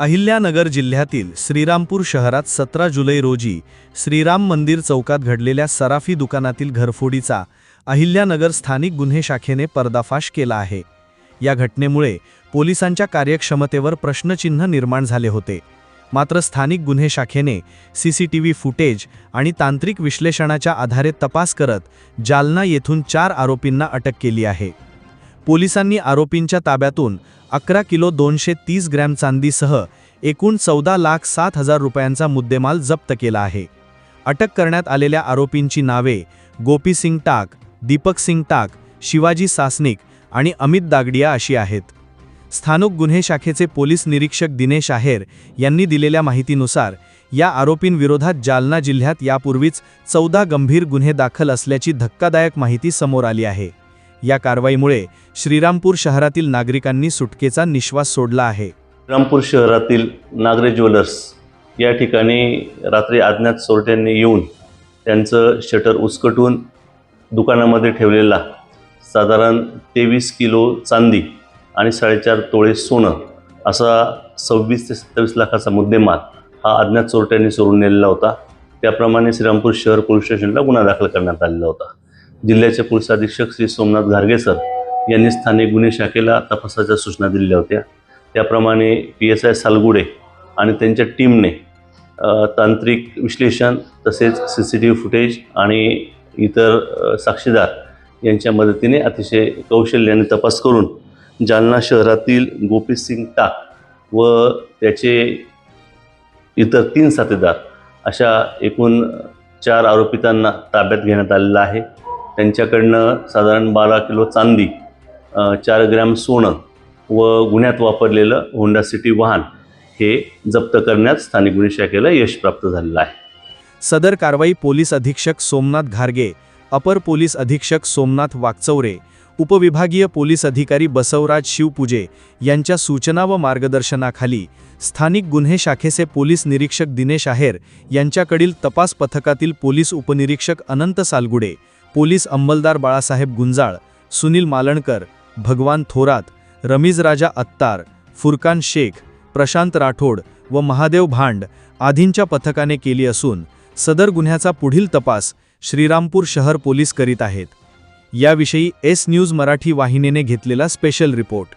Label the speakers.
Speaker 1: अहिल्यानगर जिल्ह्यातील श्रीरामपूर शहरात सतरा जुलै रोजी श्रीराम मंदिर चौकात घडलेल्या सराफी दुकानातील घरफोडीचा अहिल्यानगर स्थानिक गुन्हे शाखेने पर्दाफाश केला आहे. या घटनेमुळे पोलिसांच्या कार्यक्षमतेवर प्रश्नचिन्ह निर्माण झाले होते. मात्र स्थानिक गुन्हे शाखेने सीसीटीव्ही फुटेज आणि तांत्रिक विश्लेषणाच्या आधारे तपास करत जालना येथून चार आरोपींना अटक केली आहे. पोलिसांनी आरोपींच्या ताब्यातून अकरा किलो दोनशे तीस ग्रॅम चांदीसह एकूण चौदा लाख सात हजार रुपयांचा मुद्देमाल जप्त केला आहे. अटक करण्यात आलेल्या आरोपींची नावे गोपी सिंग टाक दीपक सिंग टाक शिवाजी सासनिक आणि अमित दागडिया अशी आहेत. स्थानिक गुन्हे शाखेचे पोलीस निरीक्षक दिनेश आहेर यांनी दिलेल्या माहितीनुसार या आरोपींविरोधात जालना जिल्ह्यात यापूर्वीच चौदा गंभीर गुन्हे दाखल असल्याची धक्कादायक माहिती समोर आली आहे. या कारवाईमुळे श्रीरामपूर शहरातील नागरिकांनी सुटकेचा निश्वास सोडला आहे.
Speaker 2: रामपूर शहरातील नागरे ज्वेलर्स या ठिकाणी रात्री अज्ञात चोरट्यांनी येऊन त्यांचं शटर उचकटून दुकानामध्ये ठेवलेला साधारण तेवीस किलो चांदी आणि साडेचार तोळे सोनं असा सव्वीस ते सत्तावीस लाखाचा मुद्देमाल हा अज्ञात चोरट्यांनी चोरून नेलेला होता. त्याप्रमाणे श्रीरामपूर शहर पोलीस स्टेशनला गुन्हा दाखल करण्यात आलेला होता. जिल्ह्याचे पोलीस अधीक्षक श्री सोमनाथ घारगे सर यांनी स्थानिक गुन्हे शाखेला तपासाच्या सूचना दिलेल्या होत्या. त्याप्रमाणे पी एस आय सालगुडे आणि त्यांच्या टीमने तांत्रिक विश्लेषण तसेच C C T V footage आणि इतर साक्षीदार यांच्या मदतीने अतिशय कौशल्याने तपास करून जालना शहरातील गोपी सिंग टाक व त्याचे इतर तीन साथीदार अशा एकूण चार आरोपितांना ताब्यात घेण्यात आलेला आहे. त्यांच्याकडनं साधारण बारा किलो चांदी चार ग्रॅम सोनं व गुन्ह्यात वापरलेलं होंडा सिटी वाहन हे जप्त करण्यात स्थानिक गुन्हे शाखेला यश प्राप्त झालेलं आहे.
Speaker 1: सदर कारवाई पोलीस अधीक्षक सोमनाथ घारगे अपर पोलीस अधीक्षक सोमनाथ वाकचौरे उपविभागीय पोलीस अधिकारी बसवराज शिवपूजे यांच्या सूचना व मार्गदर्शनाखाली स्थानिक गुन्हे शाखेचे पोलीस निरीक्षक दिनेश आहेर यांच्याकडील तपास पथकातील पोलीस उपनिरीक्षक अनंत सालगुडे पोलीस अंमलदार बाळासाहेब गुंजाळ सुनील मालणकर भगवान थोरात रमीज राजा अत्तार फुरकान शेख प्रशांत राठोड व महादेव भांड आधींच्या पथकाने केली असून सदर गुन्ह्याचा पुढील तपास श्रीरामपूर शहर पोलीस करीत आहेत. याविषयी एस न्यूज मराठी वाहिनीने घेतलेला स्पेशल रिपोर्ट.